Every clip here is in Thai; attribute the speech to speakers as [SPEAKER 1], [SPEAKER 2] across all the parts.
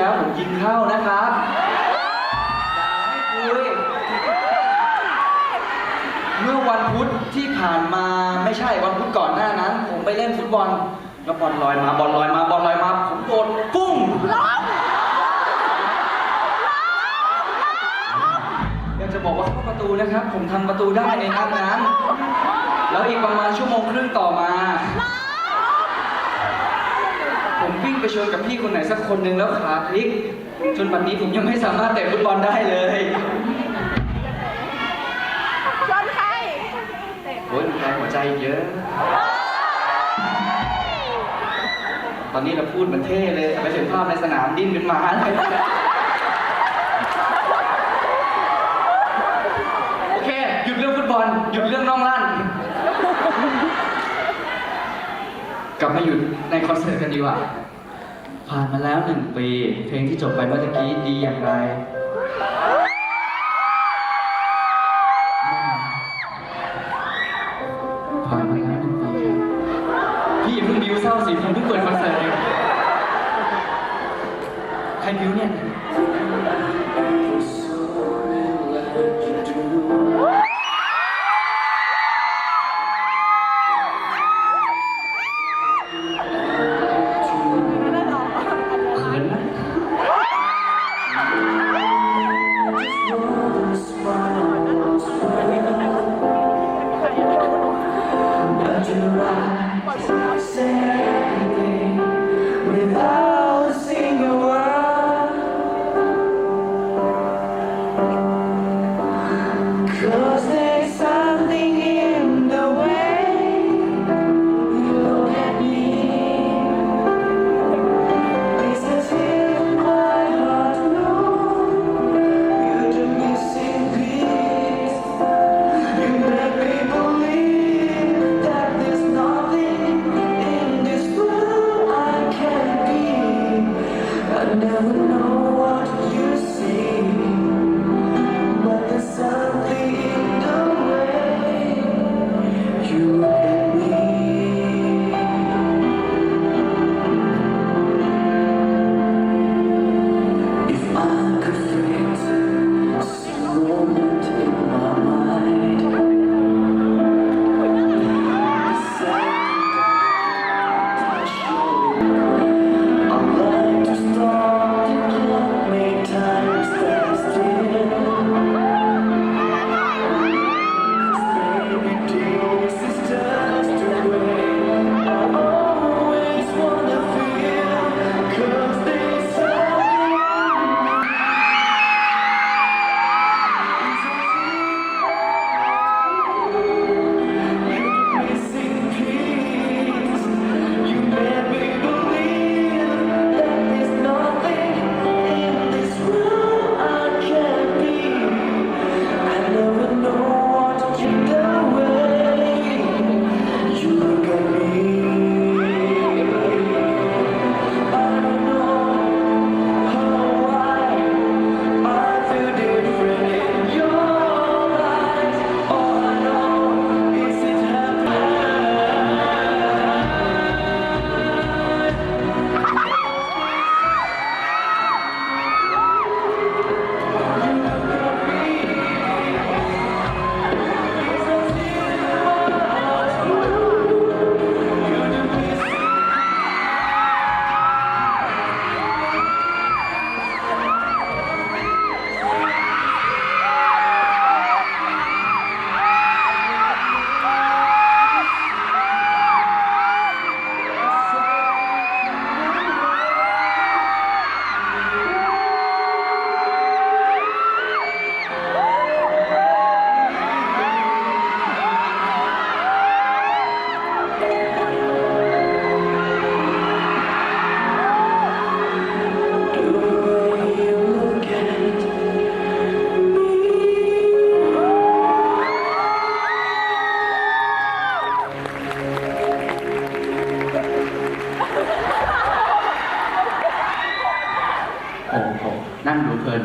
[SPEAKER 1] แล้วผมกินข้าวนะครับอย่าให้คุยเมื่อวันพุธที่ผ่านมาไม่ใช่วันพุธก่อนหน้านั้น ผมไปเล่นฟุตบอลแล้วบอลลอยมาบอลลอยมาบอลลอยมาผมโดดปุ้งอยากจะบอกว่าเข้าประตูนะครับ ผมทำประตูได้ในนัดนั้น แล้วอีกประมาณชั่วโมงครึ่งต่อมา วิ่งไปชนกับพี่คนไหนสักคนหนึ่งแล้วขาพลิก จนปัจจุบันนี้ผมยังไม่สามารถเตะฟุตบอลได้เลย
[SPEAKER 2] ชนใคร
[SPEAKER 1] โอ้ยแรงหัวใจเยอะ ตอนนี้เราพูดเหมือนเท่เลยไปถึงภาพในสนามดิ้นเป็นหมาเลยโอเค หยุดเรื่องฟุตบอล หยุดเรื่องน้องลั่นกลับมาหยุดในคอนเสิร์ตกันดีกว่า ผ่านมาแล้วหนึ่งปี เพลงที่จบไปเมื่อกี้ดีอย่างไรผ่านมาแล้วหนึ่งปีพี่อย่าเพิ่งบิวเศร้าสิผมเพิ่งเปิดคอนเสิร์ตเองใครบิวเนี่ย
[SPEAKER 3] Thank you.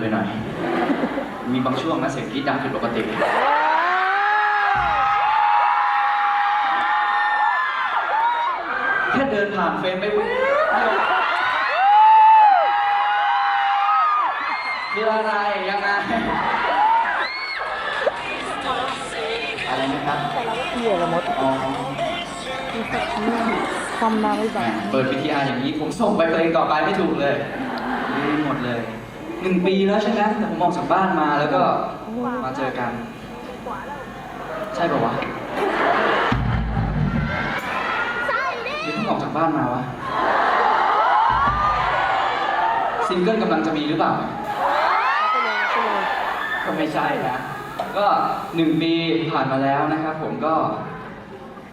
[SPEAKER 1] นั่งดูเพลินไปหน่อย มีบางช่วงนะเสียงกรี๊ดดังผิดปกติ แค่เดินผ่านเฟรมไปแว๊บเดียวคืออะไรยังไงอะไรนะครับ
[SPEAKER 2] เหยื่อละมด
[SPEAKER 1] อ๋อ
[SPEAKER 2] ความนาไม่
[SPEAKER 1] แหม
[SPEAKER 2] บาง
[SPEAKER 1] เปิด PTR อย่างนี้ผมส่งไปเพลงต่อไปไม่ถูกเลย หมดเลย หนึ่งปีแล้วใช่ไหมแต่ผมออกจากบ้านมาแล้วก็มาเจอกัน ใช่ป่าวะหรือเพิ่งออกจากบ้านมาวะซิงเกิลกำลังจะมีหรือเปล่า
[SPEAKER 2] ไปเลยไปเลย
[SPEAKER 1] ก็ไม่ใช่นะ ก็หนึ่งปีผ่านมาแล้วนะครับผมก็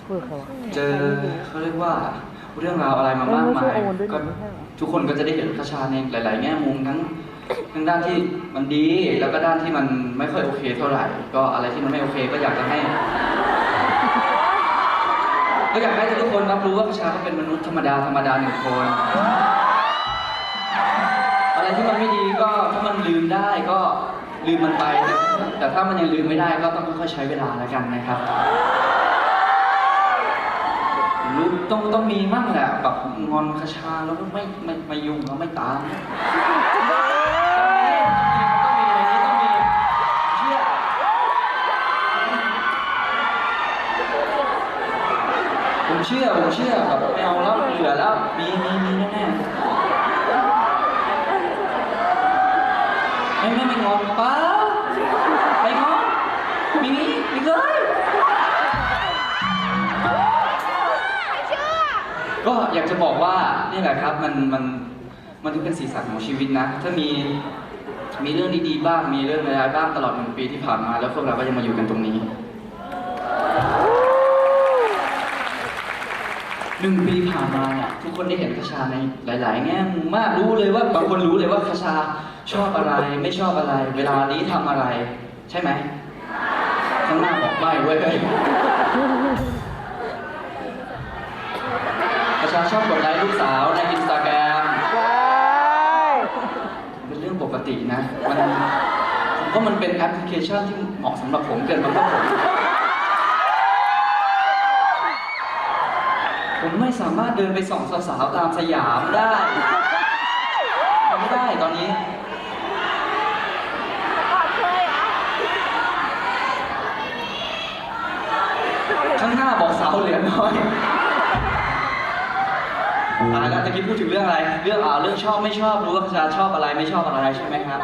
[SPEAKER 2] คุยกับใครวะ
[SPEAKER 1] เจอเขาเรียกว่าเรื่องราวอะไรมามากมาย
[SPEAKER 2] เออไม่ใช่โอนด้วย
[SPEAKER 1] ก็
[SPEAKER 2] นี่ไม่ใช่เหรอ
[SPEAKER 1] ทุกคนก็จะได้เห็นคชาในหลาย ๆ แง่มุมทั้ง ทั้งด้านที่มันดีแล้วก็ด้านที่มันไม่ค่อยโอเคเท่าไหร่ ก็อะไรที่มันไม่โอเคก็อยากจะให้ ก็อยากให้ทุกคนรับรู้ว่าคชาก็เป็นมนุษย์ธรรมดาธรรมดาหนึ่งคน อะไรที่มันไม่ดีก็ถ้ามันลืมได้ก็ลืมมันไปแต่แต่ถ้ามันยังลืมไม่ได้ก็ต้องค่อยๆใช้เวลาแล้วกันนะครับรู้ต้องต้องมีมั่งแหละแบบงอนคชาแล้วก็ไม่ไม่ไม่ยุ่งแล้วไม่ตาม ผมเชื่อผมเชื่อแบบไม่เอาแล้วเหลือแล้วมีมีมีแน่ๆไม่ไม่ไม่งอนป้าไม่งอนมีมีมีเลยก็อยากจะบอกว่านี่แหละครับมันมันมันถือเป็นสีสันของชีวิตนะ ถ้ามีมีเรื่องดีๆบ้างมีเรื่องร้ายๆบ้างตลอดหนึ่งปีที่ผ่านมา แล้วพวกเราก็ยังมาอยู่กันตรงนี้ หนึ่งปีผ่านมาเนี่ยทุกคนได้เห็นคชาในหลาย ๆ แง่มุมมากรู้เลยว่าบางคนรู้เลยว่าคชาชอบอะไรไม่ชอบอะไร เวลานี้ทำอะไร ใช่ไหมข้างหน้าบอกไม่เว้ยประชาชอบกดไลค์ลูกสาวในอินสตาแกรม
[SPEAKER 2] ว้าย
[SPEAKER 1] เป็นเรื่องปกตินะมันผมว่ามันเป็นแอปพลิเคชันที่เหมาะสำหรับผมเกินมาเพื่อผม ไม่สามารถเดินไปส่องสาวๆตามสยามได้ทำไม่ได้ตอนนี้ ข้างหน้าบอกสาวเหลือน้อยอ่าแล้วตะกี้พูดถึงเรื่องอะไร เรื่องอ่าเรื่องชอบไม่ชอบรู้ว่าประชาชอบอะไรไม่ชอบอะไรใช่ไหมครับ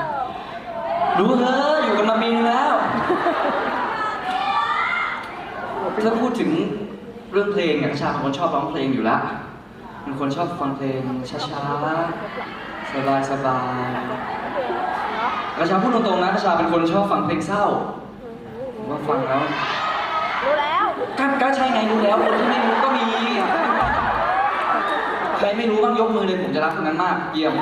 [SPEAKER 1] รู้เถอะอยู่กันมาปีนึงแล้วถ้าพูดถึง เรื่องเพลงเนี่ยประชาเป็นคนชอบร้องเพลงอยู่แล้วเป็นคนชอบฟังเพลงช้าๆสบายๆประชาพูดตรงๆนะประชาเป็นคนชอบฟังเพลงเศร้าผมว่าฟังแล้ว
[SPEAKER 2] รู้แล้ว
[SPEAKER 1] ก็ก็ใช่ไงรู้แล้วคนที่ไม่รู้ก็มีใครไม่รู้บ้างยกมือเลยผมจะรักคนนั้นมากเยี่ยม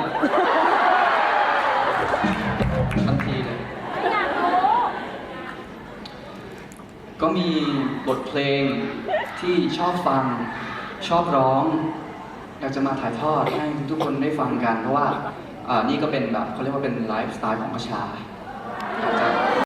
[SPEAKER 1] ก็มีบทเพลงที่ชอบฟังชอบร้อง อยากจะมาถ่ายทอดให้ทุกคนได้ฟังกัน เพราะว่านี่ก็เป็นแบบเขาเรียกว่าเป็นไลฟ์สไตล์ของกระชาอยากจะ